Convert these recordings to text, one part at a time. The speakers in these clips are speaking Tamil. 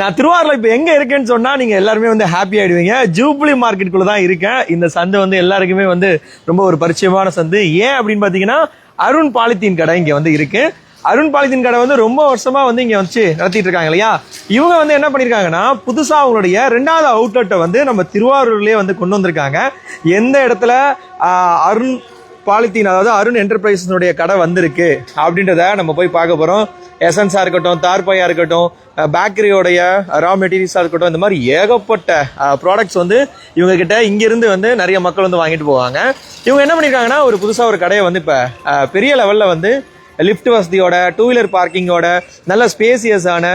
நான் திருவாரூர்ல இப்போ எங்க இருக்கேன்னு சொன்னா நீங்க எல்லாருமே வந்து ஹாப்பி ஆயிடுவீங்க. ஜூப்ளி மார்க்கெட்டுக்குள்ள தான் இருக்கேன். இந்த சந்தை வந்து எல்லாருக்குமே வந்து ரொம்ப ஒரு பரிச்சயமான சந்தை. ஏன் அப்படின்னு பாத்தீங்கன்னா அருண் பாலித்தீன் கடை இங்க வந்து இருக்கு. அருண் பாலித்தீன் கடை வந்து ரொம்ப வருஷமா வந்து இங்க வச்சு நடத்திட்டு இருக்காங்க இல்லையா? இவங்க வந்து என்ன பண்ணிருக்காங்கன்னா புதுசா அவங்களுடைய ரெண்டாவது அவுட்லெட்டை வந்து நம்ம திருவாரூர்லயே வந்து கொண்டு வந்திருக்காங்க. எந்த இடத்துல? அருண் பாலித்தீன் அதாவது அருண் என்டர்பிரைசஸுடைய கடை வந்திருக்கு அப்படின்றத நம்ம போய் பார்க்க போகிறோம் எசன்ஸாக இருக்கட்டும் தார்பாயாக இருக்கட்டும் பேக்கரியோடைய ரா மெட்டீரியல்ஸாக இருக்கட்டும் இந்த மாதிரி ஏகப்பட்ட ப்ராடக்ட்ஸ் வந்து இவங்கக்கிட்ட இங்கேருந்து வந்து நிறைய மக்கள் வந்து வாங்கிட்டு போவாங்க. இவங்க என்ன பண்ணியிருக்காங்கன்னா ஒரு புதுசாக ஒரு கடையை வந்து இப்போ பெரிய லெவலில் வந்து லிஃப்ட் வசதியோட டூ வீலர் பார்க்கிங்கோட நல்ல ஸ்பேசியஸான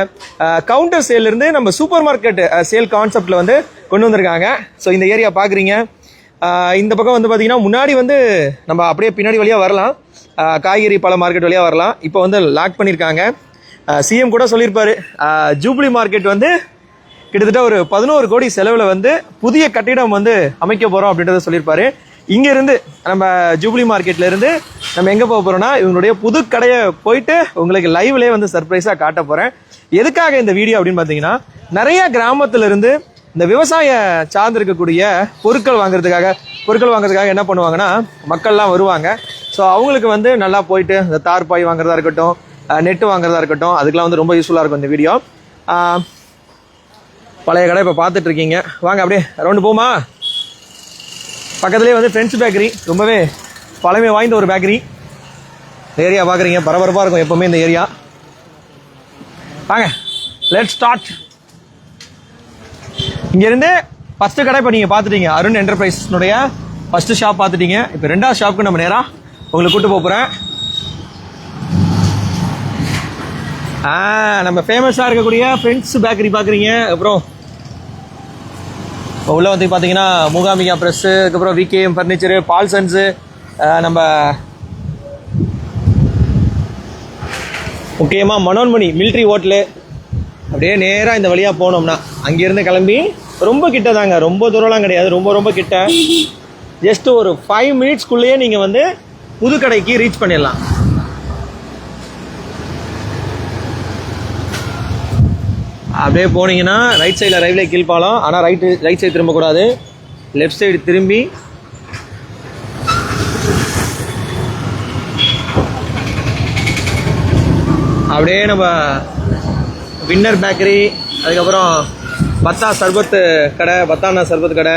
கவுண்டர் சேல்லேருந்து நம்ம சூப்பர் மார்க்கெட் சேல் கான்செப்டில் வந்து கொண்டு வந்திருக்காங்க. ஸோ இந்த ஏரியா பார்க்குறீங்க. இந்த பக்கம் வந்து பார்த்தீங்கன்னா முன்னாடி வந்து நம்ம அப்படியே பின்னாடி வழியாக வரலாம். காய்கறி பழ மார்க்கெட் வழியாக வரலாம். இப்போ வந்து லாக் பண்ணியிருக்காங்க சிஎம் கூட சொல்லியிருப்பார். ஜூப்ளி மார்க்கெட் வந்து கிட்டத்தட்ட ஒரு பதினோரு கோடி செலவில் வந்து புதிய கட்டிடம் வந்து அமைக்க போகிறோம் அப்படின்றத சொல்லியிருப்பாரு. இங்கேருந்து நம்ம ஜூப்ளி மார்க்கெட்லேருந்து நம்ம எங்கே போக போகிறோம்னா இவங்களுடைய புது கடையை போயிட்டு உங்களுக்கு லைவ்லேயே வந்து சர்ப்ரைஸாக காட்ட போகிறேன் எதுக்காக இந்த வீடியோ அப்படின்னு பார்த்தீங்கன்னா நிறைய கிராமத்துலேருந்து இந்த விவசாய சார்ந்து இருக்கக்கூடிய பொருட்கள் வாங்குறதுக்காக பொருட்கள் வாங்குறதுக்காக என்ன பண்ணுவாங்கன்னா மக்கள்லாம் வருவாங்க. ஸோ அவங்களுக்கு வந்து நல்லா போயிட்டு இந்த தார்பாய் வாங்குறதா இருக்கட்டும் நெட்டு வாங்குறதா இருக்கட்டும் அதுக்கெல்லாம் வந்து ரொம்ப யூஸ்ஃபுல்லாக இருக்கும் இந்த வீடியோ பழைய கடை இப்போ பார்த்துட்டு இருக்கீங்க வாங்க அப்படியே ரவுண்டு போமா? பக்கத்துலேயே வந்து ஃப்ரெண்ட்ஸ் பேக்கரி ரொம்பவே பழமை வாய்ந்த ஒரு பேக்கரி ஏரியா பார்க்குறீங்க. பரபரப்பாக இருக்கும் எப்போவுமே இந்த ஏரியா வாங்க லெட் ஸ்டார்ட் இங்கேருந்து ஃபஸ்ட்டு கடை இப்போ நீங்கள் பார்த்துட்டீங்க. அருண் என்டர்பிரைஸ்னுடைய ஃபஸ்ட்டு ஷாப் பார்த்துட்டீங்க. இப்போ ரெண்டாவது ஷாப்புக்கு நம்ம நேராக உங்களை கூட்டு போகிறேன் ஆ நம்ம ஃபேமஸாக இருக்கக்கூடிய ஃப்ரெண்ட்ஸ் பேக்கரி பார்க்குறீங்க. அப்புறம் இப்போ உள்ள வந்து பார்த்தீங்கன்னா மூகாம்பிகா ப்ரெஸ்ஸு அதுக்கப்புறம் விகேஎம் ஃபர்னிச்சரு பால்சன்ஸு நம்ம முக்கியமாக மனோன்மணி மிலிட்ரி ஹோட்டலு அப்படியே நேராக இந்த வழியாக போனோம்னா அங்கேருந்து கிளம்பி ரொம்ப கிட்ட தாங்க ரொம்ப தூரம்லாம் கிடையாது. ரொம்ப ரொம்ப கிட்ட. ஜஸ்ட் ஒரு ஃபைவ் மினிட்ஸ்க்குள்ளேயே நீங்கள் வந்து புதுக்கடைக்கு ரீச் பண்ணிடலாம். அப்படியே போனீங்கன்னா ரைட் சைடில் ரயில்வே கீழ்பாலம் ஆனால் ரைட்டு ரைட் சைடு திரும்பக்கூடாது. லெஃப்ட் சைடு திரும்பி. அப்படியே நம்ம வின்னர் பேக்கரி அதுக்கப்புறம் பத்தா சர்பத்து கடை பத்தானா சர்பத்து கடை.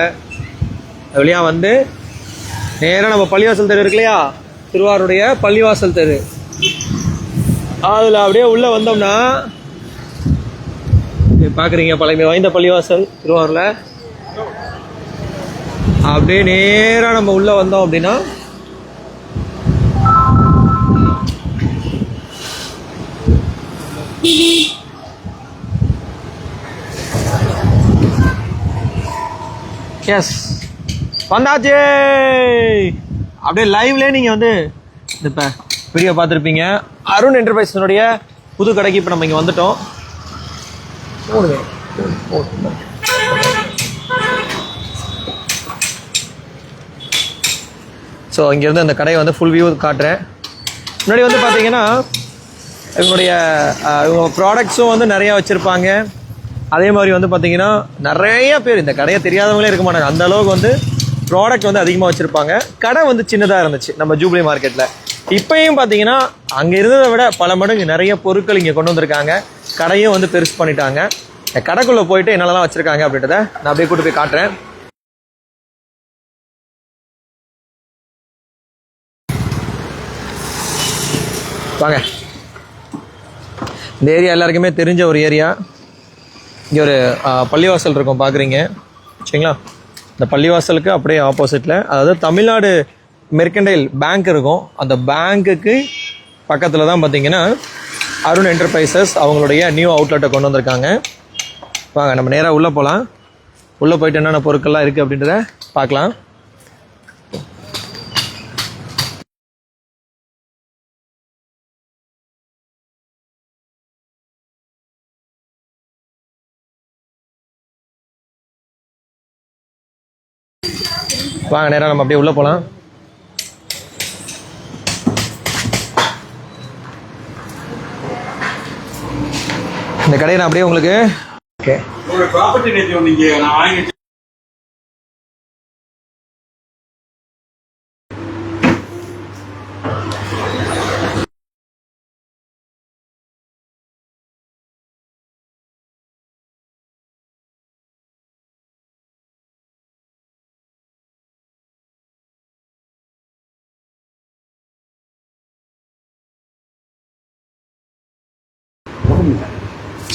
அது வழியாக வந்து நேராக நம்ம பள்ளிவாசல் தெரு இருக்கு இல்லையா? திருவாரூடைய பள்ளிவாசல் தெரு. அதில் அப்படியே உள்ளே வந்தோம்னா பார்க்குறீங்க பழமை வாய்ந்த பள்ளிவாசல் திருவாரூரில். அப்படியே நேராக நம்ம உள்ளே வந்தோம் அப்படின்னா எஸ் வந்தாச்சு. அப்படியே லைவ்லேயே நீங்கள் வந்து இந்த இப்போ வீடியோ பார்த்துருப்பீங்க. அருண் என்டர்பிரைஸினுடைய புது கடைக்கு இப்போ நம்ம இங்கே வந்துட்டோம். ஸோ இங்கேருந்து அந்த கடையை வந்து ஃபுல் வியூ காட்டுறேன். முன்னாடி வந்து பார்த்தீங்கன்னா இவங்களுடைய இவங்க ப்ராடக்ட்ஸும் வந்து நிறையா வச்சுருப்பாங்க. அதே மாதிரி வந்து பார்த்தீங்கன்னா நிறைய பேர் இந்த கடையை தெரியாதவங்களே இருக்க மாட்டாங்க. அந்த அளவுக்கு வந்து ப்ராடக்ட் வந்து அதிகமாக வச்சுருப்பாங்க. கடை வந்து சின்னதாக இருந்துச்சு நம்ம ஜூப்ளி மார்க்கெட்டில் இப்போயும் பார்த்தீங்கன்னா அங்கே இருந்ததை விட பல மடங்கு நிறைய பொருட்கள் இங்கே கொண்டு வந்திருக்காங்க. கடையும் வந்து பெருசு பண்ணிட்டாங்க. கடைக்குள்ளே போயிட்டு என்னென்னலாம் வச்சுருக்காங்க அப்படின்றத நான் அப்படியே கூட்டு போய் காட்டுறேன். வாங்க. இந்த ஏரியா எல்லாருக்குமே தெரிஞ்ச ஒரு ஏரியா இங்கே ஒரு பள்ளிவாசல் இருக்கும் பார்க்குறீங்க சரிங்களா? இந்த பள்ளிவாசலுக்கு அப்படியே ஆப்போசிட்டில் அதாவது தமிழ்நாடு மெர்கண்டைல் பேங்க் இருக்கும். அந்த பேங்க்குக்கு பக்கத்தில் தான் பார்த்தீங்கன்னா அருண் என்டர்பிரைசஸ் அவங்களுடைய நியூ அவுட்லெட்டை கொண்டு வந்திருக்காங்க. வாங்க நம்ம நேராக உள்ளே போகலாம் உள்ளே போயிட்டு என்னென்ன பொருட்கள்லாம் இருக்குது அப்படின்றத பார்க்கலாம் வாங்க நேராக நம்ம அப்படியே உள்ளே போகலாம் இந்த கடையை நான் அப்படியே உங்களுக்கு ஓகே ப்ராப்பர்ட்டி நேற்று நீங்க நான் வாங்கி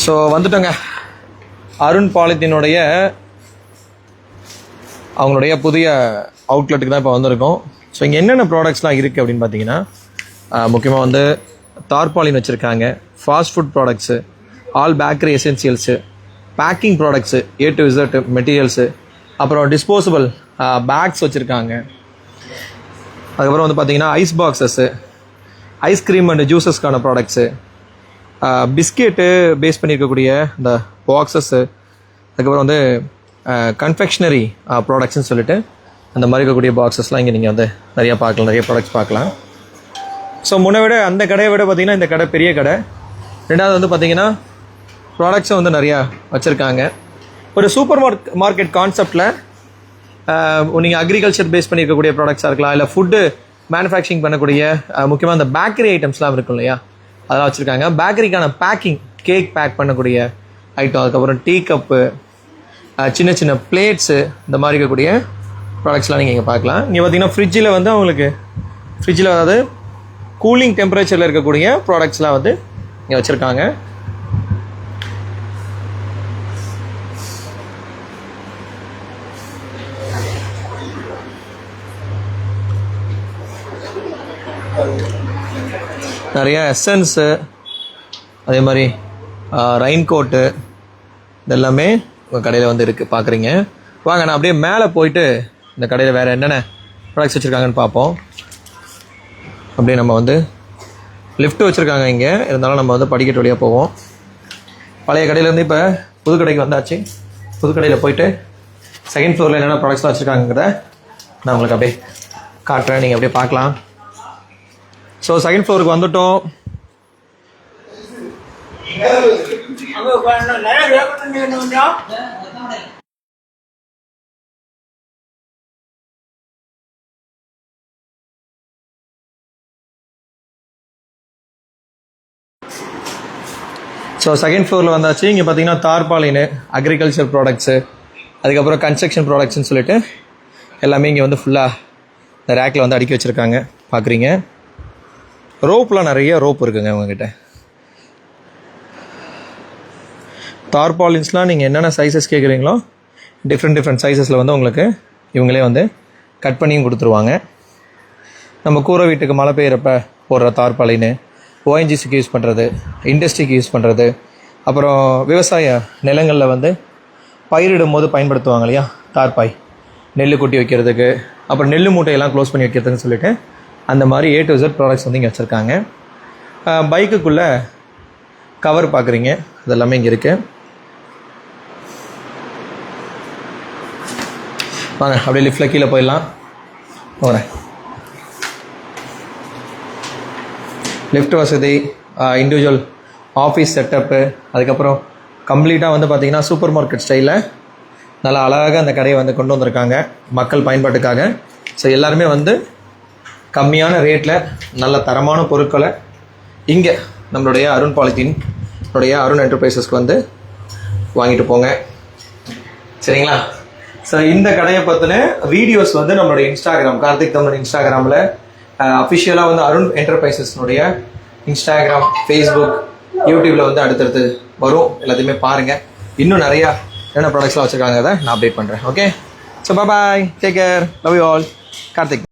ஸோ வந்துட்டோங்க. அருண் பாலித்தீனுடைய அவங்களுடைய புதிய அவுட்லெட்டுக்கு தான் இப்போ வந்திருக்கோம். ஸோ இங்கே என்னென்ன ப்ராடக்ட்ஸ்லாம் இருக்குது அப்படின்னு பார்த்தீங்கன்னா முக்கியமாக வந்து தார்பாலின் வச்சுருக்காங்க fast food products all bakery essentials packing products A to Z materials அப்புறம் டிஸ்போசபிள் பேக்ஸ் வச்சுருக்காங்க. அதுக்கப்புறம் வந்து பார்த்தீங்கன்னா ice boxes ice cream and ஜூஸஸ்க்கான products biscuit base பண்ணியிருக்கக்கூடிய இந்த பாக்ஸஸ்ஸு அதுக்கப்புறம் வந்து கன்ஃபெக்ஷனரி ப்ராடக்ட்ஸ்னு சொல்லிட்டு அந்த மாதிரி இருக்கக்கூடிய பாக்ஸஸ்லாம் இங்கே நீங்கள் வந்து நிறையா பார்க்கலாம் நிறைய ப்ராடக்ட்ஸ் பார்க்கலாம். ஸோ முன்னை விட அந்த கடையை விட பார்த்தீங்கன்னா இந்த கடை பெரிய கடை. ரெண்டாவது வந்து பார்த்தீங்கன்னா ப்ராடக்ட்ஸும் வந்து நிறையா வச்சுருக்காங்க. ஒரு சூப்பர் மார்க் மார்க்கெட் கான்செப்டில் நீங்கள் அக்ரிகல்ச்சர் பேஸ் பண்ணியிருக்கக்கூடிய ப்ராடக்ட்ஸாக இருக்கலாம் இல்லை ஃபுட்டு மேனுஃபேக்சரிங் பண்ணக்கூடிய முக்கியமாக அந்த பேக்கரி ஐட்டம்ஸ்லாம் இருக்கும் இல்லையா? அதெல்லாம் வச்சுருக்காங்க. பேக்கரிக்கான பேக்கிங் கேக் பேக் பண்ணக்கூடிய ஐட்டம் அதுக்கப்புறம் டீ கப்பு சின்ன சின்ன பிளேட்ஸு இந்த மாதிரி இருக்கக்கூடிய ப்ராடக்ட்ஸ்லாம் நீங்கள் இங்கே பார்க்கலாம். இங்கே பார்த்தீங்கன்னா ஃப்ரிட்ஜில் வந்து அவங்களுக்கு ஃப்ரிட்ஜில் அதாவது கூலிங் டெம்பரேச்சரில் இருக்கக்கூடிய ப்ராடக்ட்ஸ்லாம் வந்து இங்கே வச்சுருக்காங்க. நிறைய எசன்ஸு அதே மாதிரி ரெயின் கோட்டு இதெல்லாமே உங்கள் கடையில் வந்து இருக்குது பார்க்குறீங்க வாங்க நான் அப்படியே மேலே போயிட்டு இந்த கடையில் வேறு என்னென்ன ப்ராடக்ட்ஸ் வச்சுருக்காங்கன்னு பார்ப்போம். அப்படியே நம்ம வந்து லிஃப்ட் வச்சுருக்காங்க இங்கே. இருந்தாலும் நம்ம வந்து படிக்கட்டு வழியாக போவோம். பழைய கடையிலேருந்து இப்போ புது கடைக்கு வந்தாச்சு. புது கடையில் போயிட்டு செகண்ட் ஃப்ளோரில் என்னென்ன ப்ராடக்ட்ஸ்லாம் வச்சுருக்காங்கிறத நான் உங்களுக்கு அப்படியே காட்டுறேன். நீங்கள் அப்படியே பார்க்கலாம். ஸோ செகண்ட் ஃப்ளோருக்கு வந்துட்டோம். ஸோ செகண்ட் ஃப்ளோரில் வந்தாச்சு. இங்கே பார்த்தீங்கன்னா தார்பாலின் அக்ரிகல்ச்சர் ப்ராடக்ட்ஸு அதுக்கப்புறம் கன்ஸ்ட்ரக்ஷன் ப்ராடக்ட்ஸ்னு சொல்லிட்டு எல்லாமே இங்கே வந்து ஃபுல்லாக இந்த ரேக்கில் வந்து அடுக்கி வச்சுருக்காங்க. பார்க்குறீங்க ரோப்லாம் நிறைய ரோப் இருக்குங்க உங்ககிட்ட. தார்பாலின்ஸ்லாம் நீங்கள் என்னென்ன சைஸஸ் கேட்குறீங்களோ டிஃப்ரெண்ட் டிஃப்ரெண்ட் சைஸஸில் வந்து உங்களுக்கு இவங்களே வந்து கட் பண்ணியும் கொடுத்துருவாங்க. நம்ம கூரை வீட்டுக்கு மழை பெய்கிறப்ப போடுற தார்பாலின் ஓஎன்ஜிசிக்கு யூஸ் பண்ணுறது இண்டஸ்ட்ரிக்கு யூஸ் பண்ணுறது அப்புறம் விவசாய நிலங்களில் வந்து பயிரிடும் போது பயன்படுத்துவாங்க இல்லையா தார்பாய். நெல் கொட்டி வைக்கிறதுக்கு அப்புறம் நெல் மூட்டையெல்லாம் க்ளோஸ் பண்ணி வைக்கிறதுன்னு சொல்லிட்டு அந்த மாதிரி ஏ டு இசட் ப்ராடக்ட்ஸ் வந்து இங்கே வச்சுருக்காங்க. பைக்குக்குள்ளே கவர் பார்க்குறீங்க அதெல்லாமே இங்கே இருக்குது வாங்க அப்படியே லிஃப்ட்டில் கீழே போயிடலாம். போகிறேன் லிஃப்ட் வசதி இண்டிவிஜுவல் ஆஃபீஸ் செட்டப்பு அதுக்கப்புறம் கம்ப்ளீட்டாக வந்து பார்த்திங்கன்னா சூப்பர் மார்க்கெட் ஸ்டைலில் நல்லா அழகாக அந்த கடையை வந்து கொண்டு வந்திருக்காங்க. மக்கள் பயன்பாட்டுக்காக. ஸோ எல்லாருமே வந்து கம்மியான ரேட்டில் நல்ல தரமான பொருட்களை இங்கே நம்மளுடைய அருண் பாலித்தீனுடைய அருண் என்டர்பிரைசஸ்க்கு வந்து வாங்கிட்டு போங்க. சரிங்களா? ஸோ இந்த கடையை பற்றின வீடியோஸ் வந்து நம்மளுடைய இன்ஸ்டாகிராம் கார்த்திக் தமிழ் இன்ஸ்டாகிராமில் அஃபிஷியலாக வந்து அருண் என்டர்பிரைசஸ்னுடைய இன்ஸ்டாகிராம் ஃபேஸ்புக் யூடியூப்பில் வந்து அடுத்தடுத்து வரும். எல்லாத்தையுமே பாருங்கள் இன்னும் நிறையா என்ன ப்ராடக்ட்ஸ்லாம் வச்சுருக்காங்க அதை நான் அப்டேட் பண்ணுறேன் okay so bye take care love you all Karthik.